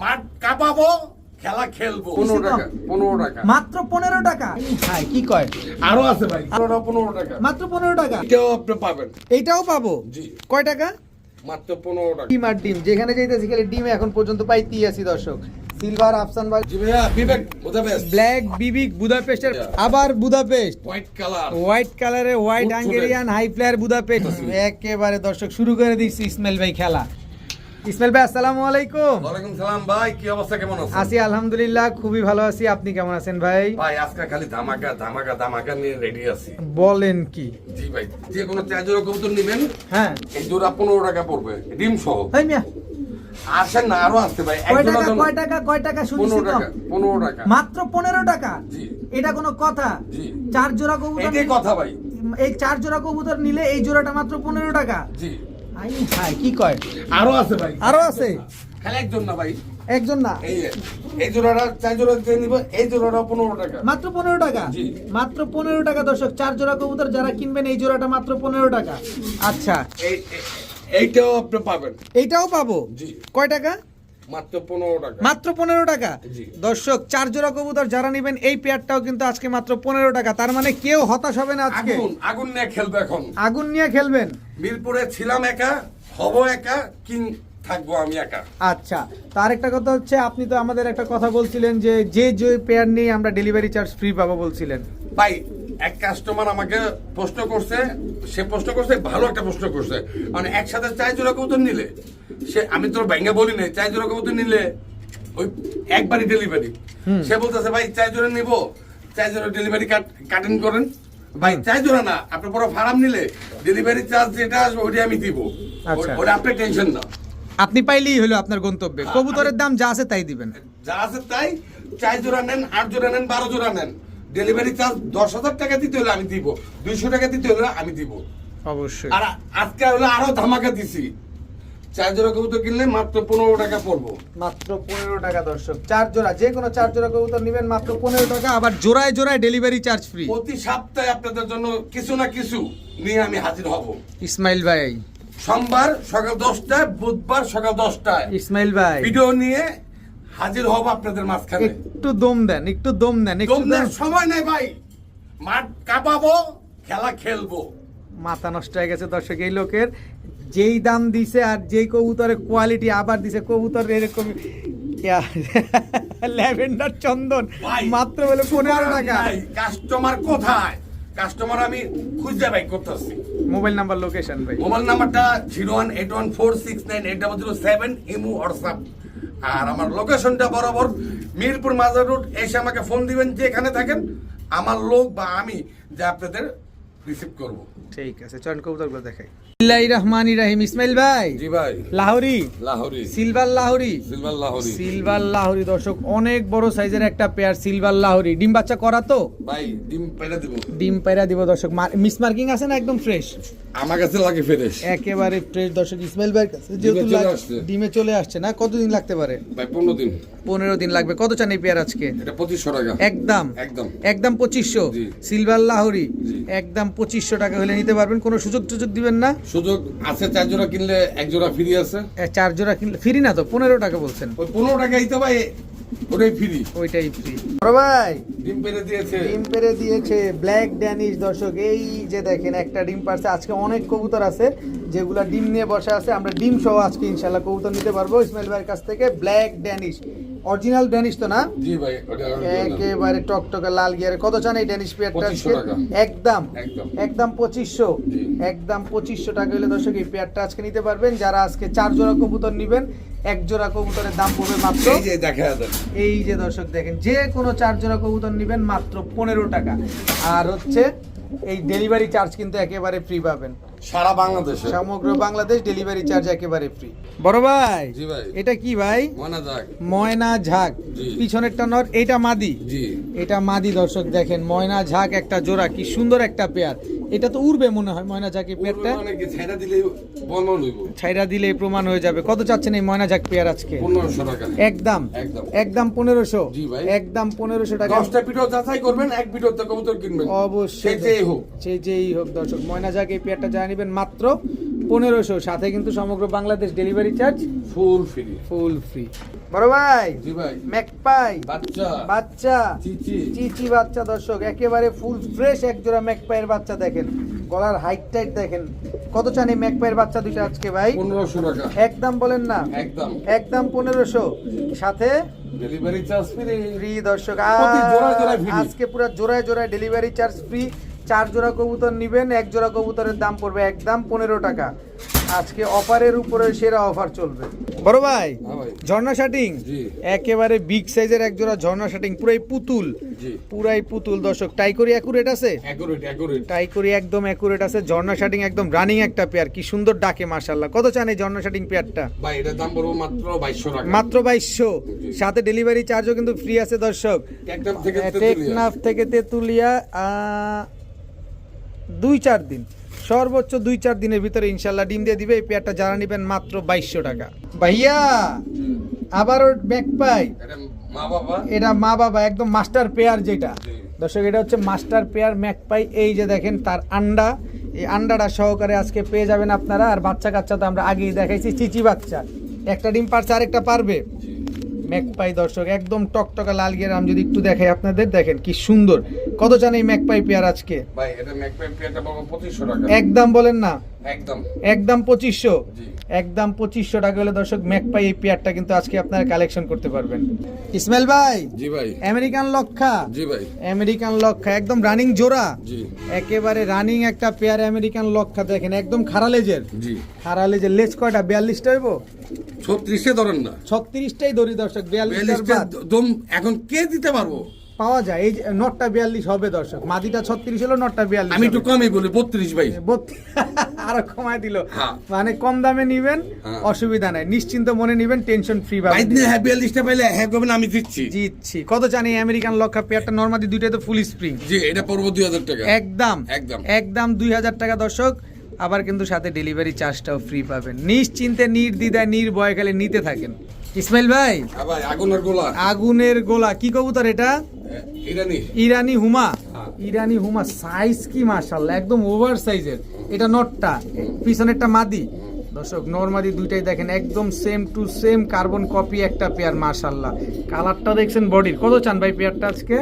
মাঠ কাঁপাবো খেলা খেলব। পনেরো টাকা পনেরো টাকা। মাত্র পনেরো টাকা? হ্যাঁ কি কয়? আরও আছে ভাই। পনেরো পনেরো টাকা। মাত্র পনেরো টাকা? এটাও আপনি পাবেন। এইটাও পাবো? জি। কয় টাকা? মাত্র পনেরো টাকা। ডিম আর ডিম যেখানে যাইতেছি খালি ডিম এখন পর্যন্ত পাইতেই আছি দর্শক। সিলভার আফসান ভাই। জি ভাইয়া বিবেক বুঝাবেন ব্ল্যাক বিবিক বুদাপেস্টের আবার বুদাপেস্ট। হোয়াইট কালার হোয়াইট কালারে white Hungarian high flyer Budapest একেবারে দর্শক শুরু করে দিচ্ছি ইসমাইল ভাই খেলা। ইসমাইল ভাই আসসালামু আলাইকুম। ওয়ালাইকুম সালাম ভাই কি অবস্থা কেমন আছেন? আছি আলহামদুলিল্লাহ খুবই ভালো আছি। আপনি কেমন আছেন ভাই? ভাই আজকে খালি ধামাকা ধামাকা ধামাকা নিয়ে রেডি আছি। বলেন কি? জি ভাই যে কোনো চার্জার কবুতর নেবেন হ্যাঁ। এই জোড়া পনেরো টাকা পড়বে ডিম সহ। ভাই মিয়া। আসেন না আরও আসতে ভাই কয় টাকা কয় টাকা কয় টাকা শুনছি পনেরো কম টাকা পনেরো টাকা। মাত্র পনেরো টাকা? জি। এটা কোনো কথা? জি। চার জোড়া কবুতর এটাই কথা ভাই। এই চার জোড়া কবুতর নিলে এই জোড়াটা মাত্র পনেরো টাকা। জি। আই হাই কি কয়? আরও আছে ভাই। আরও আছে? খালি একজন না ভাই। একজন না? এই যে, এই জোড়াটা চার জোড়া দিয়ে নিব এই জোড়াটা পনেরো টাকা। মাত্র পনেরো টাকা? মাত্র পনেরো টাকা দর্শক। চার জোড়া কবুতর যারা কিনবেন এই জোড়াটা মাত্র পনেরো টাকা। আচ্ছা। এই এই- এইটাও আপনি পাবেন। এইটাও পাবো? জি। কয় টাকা? মাত্র পনেরো টাকা। দর্শক চার জোড়া কবুতর যারা নেবেন এই পেয়ারটাও কিন্তু আজকে মাত্র পনেরো টাকা। তার মানে কেউ হতাশ হবে না আজকে। আগুন আগুন নিয়ে খেলবে এখন। আগুন নিয়ে খেলবেন? মিরপুরে ছিলাম একা হব একা কিং থাকব আমি একা। আচ্ছা তার একটা কথা হচ্ছে আপনি তো আমাদের একটা কথা বলছিলেন যে যে যে পেয়ার নিয়ে আমরা ডেলিভারি চার্জ ফ্রি পাবো বলছিলেন। ভাই এক কাস্টমার আমাকে প্রশ্ন করছে সে প্রশ্ন করছে ভালো একটা প্রশ্ন করছে। মানে একসাথে চাই জোড়া কবুতর নিলে সে আমি তোর ব্যাঙ্গে বলি নাই চাই জোড়া কবুতর নিলে ওই একবারই ডেলিভারি সে বলতেছে ভাই চাই জোড়া নিব চাই জোড়া ডেলিভারি কাটিং করেন। ভাই চাই জোড়া না আপনার পুরো ফার্ম নিলে ডেলিভারি চার্জ যেটা আসবে ওইটা আমি দিব। আচ্ছা। ওটা আপনি টেনশন না আপনি পাইলেই হলো আপনার গন্তব্যে। কবুতরের দাম যা আছে তাই দিবেন। যা আছে তাই চার জোড়া নেন আট জোড়া নেন বারো জোড়া নেন। ডেলিভারি চার্জ দশ হাজার টাকা দিতে হলে আমি দিব দুইশো টাকা দিতে হলে আমি দিব। অবশ্যই। আর আজকে হলো আরও ধামাকা দিছি। চার জোড়া কবুতর কিনলে মাত্র পনেরো টাকা পড়ব। মাত্র পনেরো টাকা দর্শক। চার জোড়া যে কোনো চার জোড়া কবুতর নেবেন মাত্র পনেরো টাকা আবার জোড়ায় জোড়ায় ডেলিভারি চার্জ ফ্রি প্রতি সপ্তাহে আপনাদের জন্য কিছু না কিছু নিয়ে আমি হাজির হব। ইসমাইল ভাই। সোমবার সকাল দশটায় বুধবার সকাল দশটায়। ইসমাইল ভাই। ভিডিও নিয়ে হাজির হব আপনাদের মাঝখানে। একটু দম দেন একটু দম দেন একটু দেন সময় নেই ভাই। মাঠ কাঁপাবো খেলা খেলব। মাথা নষ্ট হয়ে গেছে দর্শক এই লোকের যেই দাম দিছে আর যেই কবুতরের কোয়ালিটি আবার দিছে কবুতর এরকম ল্যাভেন্ডার চন্দন মাত্র হলো পনেরো টাকা। কাস্টমার কোথায়? কাস্টমার আমি খুঁজে বাই করতেছি। মোবাইল নাম্বার লোকেশন ভাই। মোবাইল নাম্বারটা zero one eight one four six nine eight double zero seven imo WhatsApp. আর আমার লোকেশনটা বরাবর মিরপুর মাজার রোড এসে আমাকে ফোন দিবেন যেখানে থাকেন আমার লোক বা আমি যা আপনাদের রিসিভ করব। ঠিক আছে চয়ন কবুতরগুলো দেখাই। বিসমিল্লাহির রহমানির রহিম। ইসমাইল ভাই? জি ভাই। Lahori? Lahori. Silver Lahori? Silver Lahori. Silver Lahori দর্শক অনেক বড় সাইজের একটা পেয়ার সিলভার লাহোরি। ডিম বাচ্চা করা তো? ভাই ডিম পেড়ে দিব। ডিম পায়রা দিব দর্শক। মিস মার্কিং আছে না একদম ফ্রেশ আমার কাছে লাগে ফেরেশ। একেবারে ফ্রেশ দর্শক ইসমাইল ভাইয়ের কাছে যেহেতু। ডিমে চলে আসছে না কতদিন লাগতে পারে? ভাই পনেরো দিন। পনেরো দিন লাগবে। কত চান এই পেয়ার আজকে? এটা পঁচিশশো টাকা। একদম। একদম। একদম। সিলভার লাহোরি। একদম পঁচিশশো টাকা হলে নিতে পারবেন। কোনো সুযোগ টুযোগ দিবেন না। সুযোগ আছে চার জোড়া কিনলে এক জোড়া ফ্রি আছে। চার জোড়া কিনলে ফ্রি না তো? পনেরো টাকা বলছেন। ওই পনেরো টাকা দিতে ভাই ওটাই ফ্রি ওইটাই ফ্রি বড় ভাই ডিম পেরে দিয়েছে। ডিম পেরে দিয়েছে ব্ল্যাক ড্যানিশ দর্শক। এই যে দেখেন একটা ডিম পারছে। আজকে অনেক কবুতর আছে যেগুলা ডিম নিয়ে বসে আছে। আমরা ডিম সহ আজকে ইনশাল্লাহ কবুতর নিতে পারব। ইসমাইল ভাইয়ের কাছ থেকে ব্ল্যাক ড্যানিশ অরিজিনাল ড্যানিশ তো না? জি ভাই একেবারে টকটকে লাল গিয়ারে। কত চান এই ড্যানিশ পেয়ারটা 2500 একদম। একদম। পঁচিশশো। একদম পঁচিশশো টাকা হলে দর্শক এই পেয়ারটা আজকে নিতে পারবেন। যারা আজকে চার জোড়া কবুতর নিবেন এক জোড়া কবুতরের দাম পড়বে মাত্র এই যে দেখা এই যে দর্শক দেখেন যে কোনো চার জোড়া কবুতর নেবেন মাত্র পনেরো টাকা। আর হচ্ছে এই ডেলিভারি চার্জ কিন্তু একেবারে ফ্রি পাবেন। সারা বাংলাদেশে। সমগ্র বাংলাদেশ ডেলিভারি চার্জ একেবারে ফ্রি বড় ভাই জি ভাই। এটা কি ভাই? মনে যাক ময়না ঝাঁক। পিছনেরটা নর এটা মাদি। জি। এটা মাদি দর্শক দেখেন ময়না ঝাঁক একটা জোড়া কি সুন্দর একটা পেয়ার এটা তো উড়বে মনে হয় ময়না ঝাঁক এই পেয়ারটা মানে হইব। ছাইরা দিলে প্রমাণ হয়ে যাবে। কত চাচ্ছেন এই ময়না ঝাঁক পেয়ার আজকে? একদম। একদম। একদম পনেরোশো। একদম পনেরোশো টাকা। দশটা পিঠো যাচাই করবেন এক পিঠো তো কবুতর কিনবেন। অবশ্যই। সেটাই হোক। সে যেই হোক দর্শক ময়না যাক এই পেয়ারটা যা নেবেন মাত্র পনেরোশো। সাথে কিন্তু সমগ্র Bangladesh delivery charge full free full free বড় ভাই জি ভাই। ম্যাকপাই বাচ্চা। বাচ্চা চিচি। চিচি বাচ্চা দর্শক একেবারে ফুল ফ্রেশ এক জোড়া ম্যাকপাইয়ের বাচ্চা দেখেন। গলার হাইট টাইট দেখেন। কত চান এই ম্যাকপাইয়ের বাচ্চা দুটো আজকে ভাই? পনেরোশো টাকা। একদম বলেন না। একদম। একদম পনেরোশো। সাথে ডেলিভারি চার্জ ফ্রি ফ্রি দর্শক। আজকে পুরো জোড়ায় জোড়ায় ডেলিভারি চার্জ ফ্রি চার জোড়া কবুতর নিবেন এক জোড়া কবুতরের দাম পড়বে একদম পনেরো টাকা। আজকে অফারের উপরে সেরা অফার চলবে। বড় ভাই হ্যাঁ ঝর্ণা শাটিং? একেবারে বিগ সাইজের এক জোড়া ঝর্ণা শাটিং পুরাই পুতুল। পুরাই পুতুল দর্শক টাইকরি অ্যাকুরেট আছে? টাইকরি একদম অ্যাকুরেট আছে ঝর্ণা শাটিং একদম রানিং একটা পেয়ার কি সুন্দর ডাকে মাশাল্লাহ কত চান এই ঝর্ণা শাটিং পেয়ারটা ভাই দাম পড়ব মাত্র বাইশশো টাকা। মাত্র বাইশশো। সাথে ডেলিভারি চার্জও কিন্তু ফ্রি আছে দর্শক। টেকনাফ থেকে তেতুলিয়া দুই চার দিন। সর্বোচ্চ দুই চার দিনের ভিতরে ইনশাল্লাহ ডিম দিয়ে দিবে। এই পেয়ারটা যারা নেবেন মাত্র বাইশশো টাকা। ভাইয়া আবারও ব্যাক পাই। এটা মা বাবা? এটা মা বাবা একদম মাস্টার পেয়ার যেটা। দর্শক এটা হচ্ছে মাস্টার পেয়ার ম্যাকপাই এই যে দেখেন তার আন্ডা। এই আন্ডাটা সহকারে আজকে পেয়ে যাবেন আপনারা। আর বাচ্চা কাচ্চা তো আমরা আগেই দেখাইছি চিচি বাচ্চা। একটা ডিম পারছে আরেকটা পারবে। ম্যাকপাই দর্শক একদম টকটকা লাল গিয়ে আমি যদি একটু দেখাই আপনাদের দেখেন কি সুন্দর। কত চান এই ম্যাকপাই পেয়ার আজকে? ভাই এটা ম্যাকপ্যাক পেয়ারটা পাবো পঁচিশশো টাকা। একদম বলেন না? একদম। একদম পঁচিশশো? জি। একদম পঁচিশশো টাকা হলে দর্শক ম্যাকপাই এই পেয়ারটা কিন্তু আজকে আপনারা কালেকশন করতে পারবেন। ইসমাইল ভাই জি ভাই। আমেরিকান লক্ষা। জি ভাই। আমেরিকান লক্ষা একদম রানিং জোড়া। জি। একেবারে রানিং একটা পেয়ার আমেরিকান লক্ষা দেখেন একদম খাড়া লেজের। জি। খাড়া লেজের লেজ কয়টা? বিয়াল্লিশটা হইব? ছত্রিশে ধরেন না। ছত্রিশটাই ধরি দর্শক বিয়াল্লিশটার বিয়াল্লিশটা বাদ। দম এখন কে দিতে পারব? পাওয়া যায়। এই নটটা বিয়াল্লিশ হবে দর্শক। মাদিটা ছত্রিশ হলো নটটা বিয়াল্লিশ আমি একটু কমই বলি বত্রিশ ভাই। আরও কমায় দিল। হ্যাঁ। মানে কম দামে নিবেন হ্যাঁ। অসুবিধা নাই। নিশ্চিন্ত মনে নিবেন টেনশন ফ্রি ভাই হ্যাঁ বিয়াল্লিশটা পাইলে হ্যাঁ করবেন আমি দিচ্ছি। জিতছি কত জানি আমেরিকান লক্ষা পেয়ারটা নর্মালি দুইটাই তো ফুল স্প্রিং জি এটা পড়ব দুই হাজার টাকা। একদম। একদম। একদম দুই হাজার টাকা দর্শক। আবার কিন্তু সাথে ডেলিভারি চার্জটাও ফ্রি পাবেন। নিশ্চিন্তে নির্দ্বিধায় নির্ভয় খালি নিতে থাকেন। ইসমাইল ভাই ভাই আগুনের গোলা। আগুনের গোলা। কি কবুতর এটা? ইরানি ইরানি হুমা। হ্যাঁ। ইরানি হুমা সাইজ কি মাশাল্লাহ একদম ওভার সাইজের এটা নটটা পিছনেরটা মাদি। দর্শক নর্মালি দুইটাই দেখেন একদম same to same carbon copy একটা পেয়ার মাশাল্লাহ কালারটা দেখছেন বডির কত চান ভাই পেয়ারটা আজকে?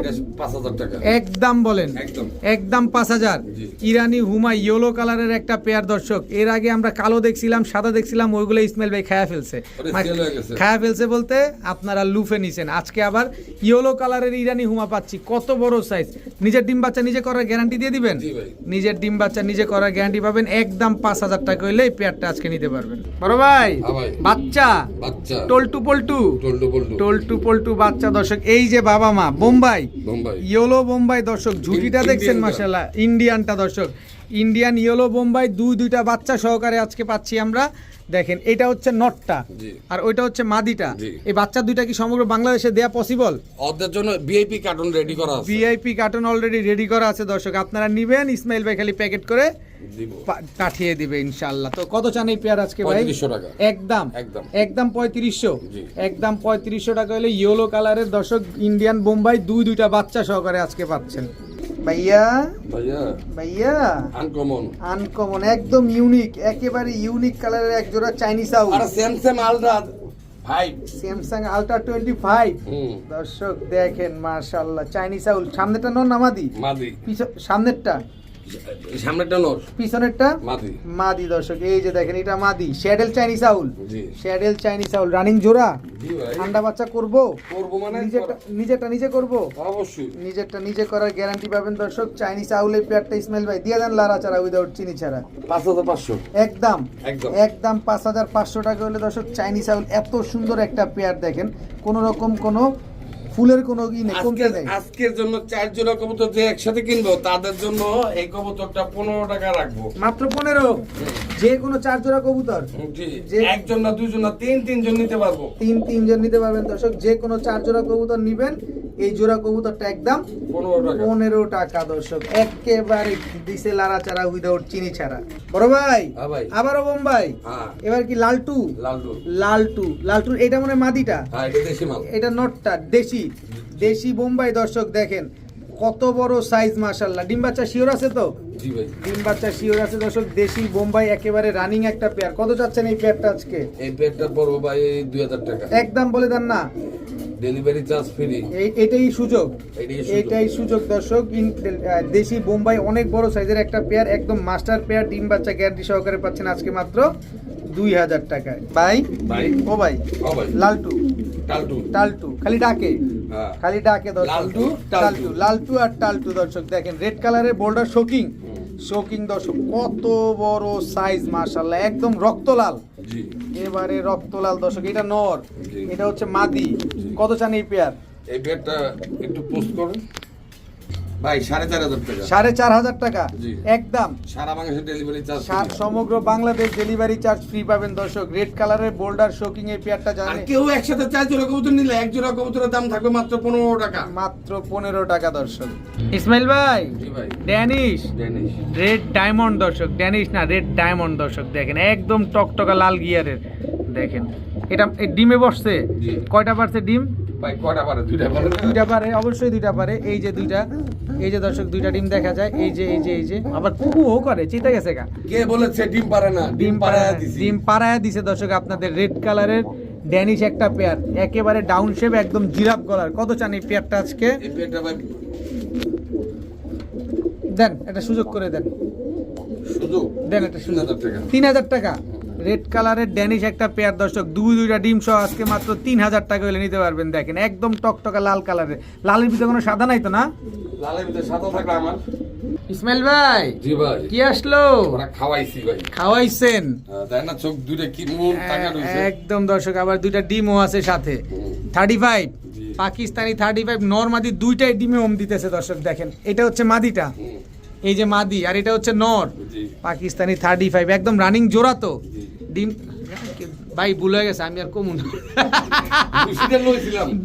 একদম বলেন। একদম। পাঁচ হাজার। ইরানি হুমা ইয়েলো কালারের একটা পেয়ার দর্শক। এর আগে আমরা কালো দেখছিলাম সাদা দেখছিলাম ওইগুলো ইসমাইল ভাই খায়া ফেলছে। ওটা মা- sell গেছে। খায়া ফেলছে বলতে আপনারা লুফে নিছেন। আজকে আবার ইয়েলো কালারের ইরানি হুমা পাচ্ছি। কত বড় সাইজ নিজের ডিম বাচ্চা নিজে করার গ্যারান্টি দিয়ে দিবেন? নিজের ডিম বাচ্চা নিজে করার গ্যারান্টি পাবেন। একদম পাঁচ হাজার টাকা হইলে এই পেয়ারটা আজকে নিতে পারবেন। বড় ভাই হ্যাঁ ভাই। বাচ্চা। বাচ্চা। টল্টু পল্টু। টল্টু পল্টু। টল্টু পল্টু বাচ্চা দর্শক এই যে বাবা মা বোম্বাই। ইয়েলো বোম্বাই দর্শক ঝুঁটিটা ইন- দেখছেন। মাসাল্লাহ ইন্ডিয়ানটা দর্শক। ইন্ডিয়ান ইয়েলো বোম্বাই দুই দুইটা বাচ্চা সহকারে আজকে পাচ্ছি আমরা। দেখেন এটা হচ্ছে নটটা আর ওইটা হচ্ছে মাদিটা। এই বাচ্চা দুইটা কি সমগ্র বাংলাদেশে দেয়া পসিবল ওদের জন্য ভিআইপি কার্টুন রেডি করা আছে। ভিআইপি কার্টন অলরেডি রেডি করা আছে দর্শক। আপনারা নিবেন ইসমাইল ভাই খালি প্যাকেট করে পাঠিয়ে দিবে ইনশাআল্লাহ। তো কত চান এই পেয়ার আজকে ভাই? টাকা। একদম। একদম। একদম পঁয়ত্রিশশো। একদম পঁয়ত্রিশশো টাকা হলে ইয়েলো কালারের দর্শক ইন্ডিয়ান বোম্বাই দুই দুইটা বাচ্চা সহকারে আজকে পাচ্ছেন। ভাইয়া? ভাইয়া। ভাইয়া? আনকমন আনকমন একদম ইউনিক একেবারে ইউনিক কালারের এক জোড়া চাইনিজ আউট আর স্যামসাং আলট্রা ভাই স্যামসাং আলট্রা টোয়েন্টি ফাইভ দর্শক দেখেন মার্শাল্লাহ চাইনিজ আউল সামনেরটা নন নামাদি মাদি। পিছ- সামনেরটা নর। পিছনেরটা? মাদি। মাদি দর্শক এই যে দেখেন এটা মাদি। শ্যাডেল চাইনিজ আউল শ্যাডেল চাইনিজ আউল রানিং জোড়া? ঠান্ডা বাচ্চা করব? করব মানে নিজেরটা নিজেরটা নিজে করব? অবশ্যই। নিজেরটা নিজে করার গ্যারান্টি পাবেন দর্শক। চাইনিজ আউলের ইসমাইল ভাই। দিয়ে দেন লারা ছাড়া উইদাউট চিনি ছাড়া। পাঁচ হাজার পাঁচশো। একদম। একদম। একদম পাঁচ হাজার পাঁচশো টাকা হলে দর্শক চাইনিজ আউল এত সুন্দর একটা পেয়ার দেখেন। কোনো রকম কোনো ফুলের কোনো ই নেই কমতে নেই। আজকের জন্য চার জোড়া কবুতর যে একসাথে কিনবো তাদের জন্য এই কবুতরটা পনেরো টাকা রাখব। মাত্র পনেরো? যে কোনো চার জোড়া কবুতর? যে- একজন না দুজন না তিন তিনজন নিতে পারব। তিন তিনজন নিতে পারবেন। দর্শক যে কোনো চার জোড়া কবুতর নিবেন এই জোড়া কবুতরটা একদম পনেরো টাকা। দর্শক। একেবারে দিছে লারা চারা উইদাউট চিনি ছাড়া। বড় ভাই হ্যাঁ ভাই। আবারও বোম্বাই হ্যাঁ। এবার কি লালটু? লালটু। লালটু। লালটু এটা মনে মাদিটা? হ্যাঁ এটা দেশি মাল। এটা নটটা দেশি। দেশি বোম্বাই দর্শক দেখেন কত বড় সাইজ মাশাল্লাহ ডিম বাচ্চা শিওর আছে তো? জি ভাই। ডিম বাচ্চা শিওর আছে দর্শক দেশি বোম্বাই একেবারে রানিং একটা পেয়ার কত যাচ্ছেন এই পেয়ারটা আজকে? এই পেটটা পড়ব ভাই দুই হাজার টাকা। একদম বলে দেন না। ডেলিভারি চার্জ ফ্রি এটাই সুযোগ। এটাই সুযোগ। দর্শক দেশি বোম্বাই অনেক বড় সাইজের একটা পেয়ার একদম মাস্টার পেয়ার ডিম বাচ্চা গ্যারান্টি সহকারে পাচ্ছেন আজকে মাত্র দুই হাজার টাকায়। ভাই? ভাই। ও ভাই। লালটু। টালটু। টালটু। খালি ডাকে। খালি ডাকে দর্শক। লালটু, টালটু। লালটু আর টালটু দর্শক। দেখেন রেড কালারের বোল্ডার শোকিং। শোকিং দর্শক কত বড় সাইজ মাশাল্লাহ একদম রক্তলাল। এবারে রক্তলাল দর্শক এটা নর। এটা হচ্ছে মাদি। কত চান এই পেয়ার এই পেয়ারটা একটু পোস্ট করুন। ভাই সাড়ে চার হাজার টাকা। সাড়ে চার হাজার টাকা? একদম। সারা বাংলাদেশে ডেলিভারি চার্জ সার সমগ্র বাংলাদেশ ডেলিভারি চার্জ ফ্রি পাবেন দর্শক। রেড কালারের বোল্ডার শোকিং এই পেয়ারটা আর জানেন কেউ একসাথে চার জোড়া কবুতর নিলে এক জোড়া কবুতরের দাম থাকবে মাত্র পনেরো টাকা। মাত্র পনেরো টাকা দর্শক। ইসমাইল ভাই ভাই। ড্যানিশ। ডেনিশ রেড ডায়মন্ড দর্শক। ড্যানিশ না রেড ডায়মন্ড দর্শক দেখেন। একদম টকটকা লাল গিয়ারের দেখেন। এটা ডিমে বসছে? কয়টা পারছে ডিম? ভাই কয়টা পারে? দুইটা পারে? দুইটা পারে অবশ্যই দুইটা পারে। এই যে দুইটা এই যে দর্শক দুইটা ডিম দেখা যায়। এই যে এই যে এই যে। আবার কুকুও করে চিতা গেছে গা? কে বলেছে ডিম পারে না? ডিম দিছি। ডিম পাড়ায় দিছে দর্শক আপনাদের রেড কালারের ড্যানিশ একটা পেয়ার একেবারে ডাউন শেপ একদম জিরাফ গলার কত চান এই পেয়ারটা আজকে? এই ভাই দেন একটা সুযোগ করে দেন। দেন একটা টাকা। তিন হাজার টাকা। রেড কালারের ড্যানিশ একটা পেয়ার দর্শক। দুই দুইটা ডিম সহ আজকে মাত্র তিন হাজার টাকা হলে নিতে পারবেন দেখেন। একদম টকটকা লাল কালারের। লালের ভিতরে কোনো সাদা নাই তো না? লালের ভিতরে সাদা থাকলে আমার। ইসমাইল ভাই জি ভাই। কি আসলো? ওরা খাওয়াইছি ভাই। খাওয়াইছেন? হ্যাঁ, তাই না চোখ দুইটা কি মন টাকা একদম দর্শক আবার দুইটা ডিমও আছে সাথে। Thirty five Pakistani thirty five নর্মাদি দুইটাই ডিমে ওম দিতেছে দর্শক দেখেন। এটা হচ্ছে মাদিটা। এই যে মাদি আর এটা হচ্ছে নর। পাকিস্তানি থার্টি ফাইভ একদম রানিং জোড়া তো। জি। ডিম ভাই ভুল হয়ে গেছে আমি আর কমুন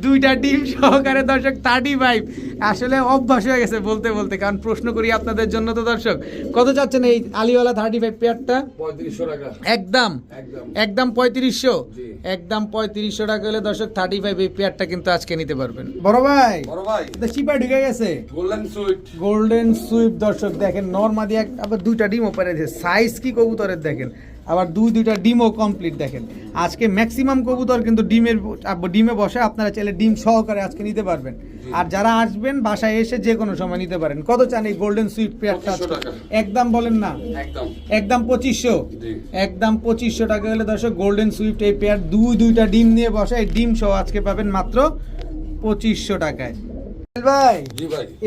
দুইটা ডিম সহকারে দর্শক থার্টি ফাইভ আসলে অভ্যাস হয়ে গেছে বলতে বলতে কারণ প্রশ্ন করি আপনাদের জন্য তো দর্শক। কত চাচ্ছেন এই আলিওয়ালা থার্টি ফাইভ পেয়ারটা? একদম। একদম। একদম পঁয়ত্রিশশো। একদম পঁয়ত্রিশশো টাকা হলে দর্শক থার্টি ফাইভ এই পেয়ারটা কিন্তু আজকে নিতে পারবেন। বড় ভাই বড় ভাই। চিপা ঢুকে গেছে। গোল্ডেন সুইট গোল্ডেন সুইপ দর্শক দেখেন নর্মাদি এক আবার দুইটা ডিম ওপারে সাইজ কি কবুতরের দেখেন? আবার দুই দুইটা ডিমও কমপ্লিট দেখেন। আজকে ম্যাক্সিমাম কবুতর কিন্তু ডিমের ডিমে বসে আপনারা চাইলে ডিম সহকারে আজকে নিতে পারবেন। আর যারা আসবেন বাসায় এসে যে কোনো সময় নিতে পারেন। কত চান এই গোল্ডেন সুইপ পেয়ারটা একদম বলেন না। একদম। একদম পঁচিশশো। একদম পঁচিশশো টাকা হলে দর্শক গোল্ডেন সুইফট এই পেয়ার দুই দুইটা ডিম নিয়ে বসে এই ডিম সহ আজকে পাবেন মাত্র পঁচিশশো টাকায়। ভাই।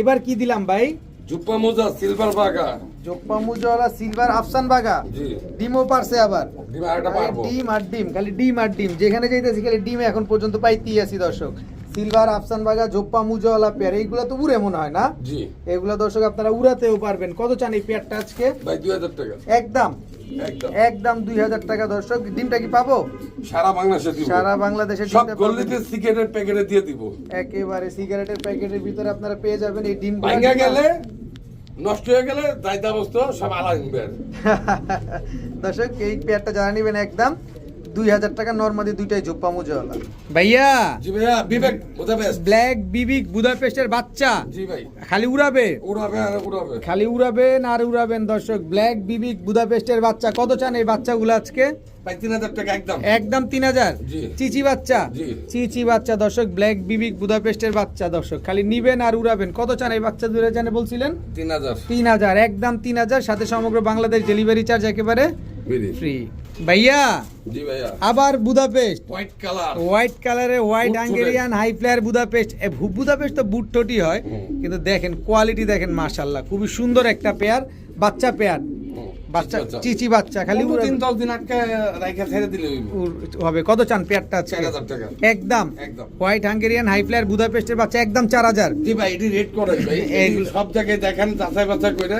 এবার কি দিলাম ভাই? জুপ্পা মোজা সিলভার বাগা জোপ্পা মুজওয়ালা সিলভার আফসান বাগা জি। ডিমও পারছে আবার। ডিম আরেকটা পারব। ডিম আর ডিম খালি ডিম আর ডিম। যেখানে যাইতেছি খালি ডিম এখন পর্যন্ত পাইতেই আছি দর্শক। সিলভার আফসান বাগা জোপ্পা মুজওয়ালা পেয়ার এইগুলো তো উড়ে মনে হয় না? জি। এগুলো দর্শক আপনারা উড়াতেও পারবেন। কত চান এই পেয়ারটা আজকে? ভাই দুই হাজার টাকা। একদম। একদম। একদম দুই হাজার টাকা দর্শক। ডিমটা কি পাবো? সারা বাংলাদেশে দিব। সারা বাংলাদেশে সব গল্লিতে সিগারেটের প্যাকেটে দিয়ে দিব। একেবারে সিগারেটের প্যাকেটের ভিতরে আপনারা পেয়ে যাবেন এই ডিম ভাঙ্গা গেলে নষ্ট হয়ে গেলে দায়িত্ব সব আলাদা দর্শক এই পেয়ারটা জানা নেবেন একদম দুই হাজার টাকা নর্মাদি দুইটাই জোপ্পা মুজওয়ালা। ভাইয়া জি ভাইয়া বিবেক বোঝা বেস্ট ব্ল্যাক বিবিক বুদাপেস্টের বাচ্চা। জি ভাই। খালি উড়াবে? উড়াবে আর উড়াবে। খালি উড়াবেন আর উড়াবেন দর্শক ব্ল্যাক বিবিক বুদাপেস্টের বাচ্চা। কত চান এই বাচ্চাগুলো আজকে? ভাই তিন হাজার টাকা একদম। একদম তিন হাজার? জি। চিচি বাচ্চা? জি। চিচি বাচ্চা দর্শক ব্ল্যাক বিবিক বুদাপেস্টের বাচ্চা দর্শক। খালি নিবেন আর উড়াবেন। কত চান এই বাচ্চা দূরে জানে বলছিলেন? তিন হাজার। তিন হাজার একদম তিন হাজার। সাথে সমগ্র বাংলাদেশ ডেলিভারি চার্জ একেবারে ফ্রি ভাইয়া জি ভাইয়া। আবার বুদাপেস্ট। হোয়াইট কালার হোয়াইট কালারের হোয়াইট আঙ্গেরিয়ান হাঙ্গেরিয়ান হাই ফ্লায়ার বুদাপেস্ট। এ ভু- বুদাপেস্ট তো বুট টোটি হয় কিন্তু দেখেন কোয়ালিটি দেখেন মাশাল্লাহ খুবই সুন্দর একটা পেয়ার বাচ্চা পেয়ার বাচ্চা চিচি বাচ্চা খালি তিন দশ দিন আটকে রাইখা ছেড়ে দিলে হবে। কত চান পেয়ারটা আছে? চার হাজার টাকা। একদম। একদম। হোয়াইট হাঙ্গেরিয়ান হাই ফ্লায়ার বুদাপেস্টের বাচ্চা একদম চার হাজার। জি ভাই এটি রেট করে ভাই। সব জায়গায় দেখেন যাচাই বাছাই করে।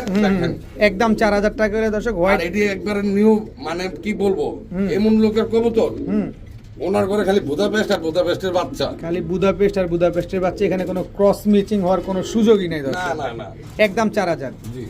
একদম চার হাজার টাকা করে দর্শক হোয়াইট এটি একবারে নিউ মানে কি বলব? এমন লোকের কবুতর। হুম। ওনার ঘরে খালি বুদাপেস্ট আর বুদাপেস্টের বাচ্চা। খালি বুদাপেস্ট আর বুদাপেস্টের বাচ্চা এখানে কোনো ক্রস মিচিং হওয়ার কোনো সুযোগই নেই না না না। একদম চার হাজার। জি।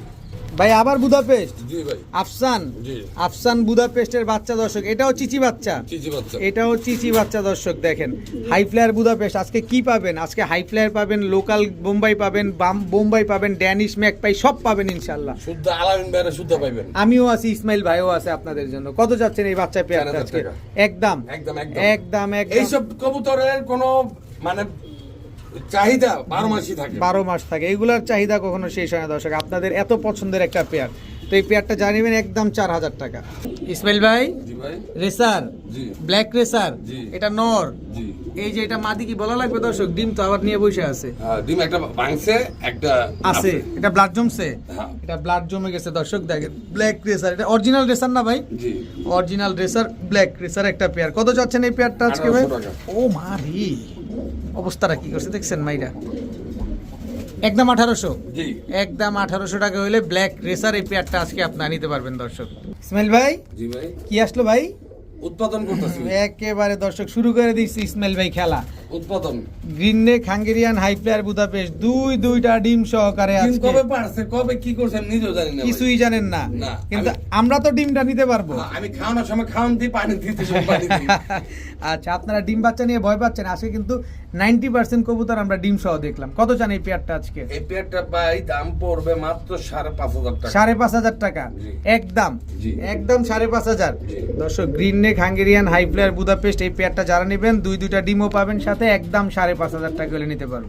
ভাই আবার বুদাপেস্ট? জি ভাই। আফসান? জি। আফসান বুদাপেস্টের বাচ্চা দর্শক। এটাও চিচি বাচ্চা? চিচি বাচ্চা। এটাও চিচি বাচ্চা দর্শক দেখেন। হাই ফ্লায়ার বুদাপেস্ট আজকে কি পাবেন? আজকে হাই ফ্লায়ার পাবেন লোকাল বোম্বাই পাবেন বাম বোম্বাই পাবেন ড্যানিশ ম্যাক পাই সব পাবেন ইনশাল্লাহ। শুদ্ধ আলামিন শুদ্ধ পাইবেন। আমিও আছি ইসমাইল ভাইও আছে আপনাদের জন্য। কত যাচ্ছেন এই বাচ্চা 4000 আজকে? একদম। একদম একদম। একদম একদম। এইসব কবুতরের কোনো মানে চাহিদা বারো মাসই থাকে। বারো মাস থাকে। এগুলার চাহিদা কখনো শেষ হয় না দর্শক। আপনাদের এত পছন্দের একটা পেয়ার। তো এই পেয়ারটা জানিবেন একদম চার হাজার টাকা। ইসমাইল ভাই? রেসার? Black racer? এটা নর? এই যে এটা মাদি কি বলা লাগবে দর্শক? ডিম তো আবার নিয়ে বসে আছে। হ্যাঁ, ডিম একটা ভাঙছে একটা আছে। এটা ব্লাড জমছে? হ্যাঁ। এটা ব্লাড জমে গেছে দর্শক দেখেন। Black racer. এটা অরিজিনাল রেসার না ভাই? অরিজিনাল রেসার ব্ল্যাক রেসার একটা পেয়ার। কত যাচ্ছেন এই পেয়ারটা আজকে ভাই? ও মা রে অবস্থাটা কি করছে? দেখছেন মাইরা? একদম আঠারোশো? একদম আঠারোশো টাকা হলে ব্ল্যাক রেসার এই পেয়ারটা আজকে আপনারা নিতে পারবেন দর্শক। ইসমাইল ভাই? কি আসলো ভাই? উৎপাদন করতেছি। একেবারে দর্শক শুরু করে দিচ্ছি ইসমাইল ভাই খেলা। উৎপাদন। Green neck Hungarian high player Budapest দুই দুইটা ডিম সহকারে আজকে। কবে পারছে কবে কি করছে আমি নিজেও জানি না কিছুই জানেন না। কিন্তু আমরা তো ডিমটা নিতে পারব। আমি খাওয়ানোর সময় খাওয়ান দিই পানি দিতে পানি আচ্ছা আপনারা ডিম বাচ্চা নিয়ে ভয় পাচ্ছেন আজকে কিন্তু নাইনটি পার্সেন্ট কবুতর আমরা ডিম সহ দেখলাম। কত চান এই পেয়ারটা আজকে? এই পেয়ারটা ভাই দাম পড়বে মাত্র সাড়ে পাঁচ হাজার টাকা। সাড়ে পাঁচ হাজার টাকা? একদম? একদম সাড়ে পাঁচ হাজার। দর্শক green neck Hungarian high player Budapest এই পেয়ারটা যারা নেবেন দুই দুইটা ডিমও পাবেন সাথে একদম সাড়ে পাঁচ হাজার টাকা হলে নিতে পারবেন।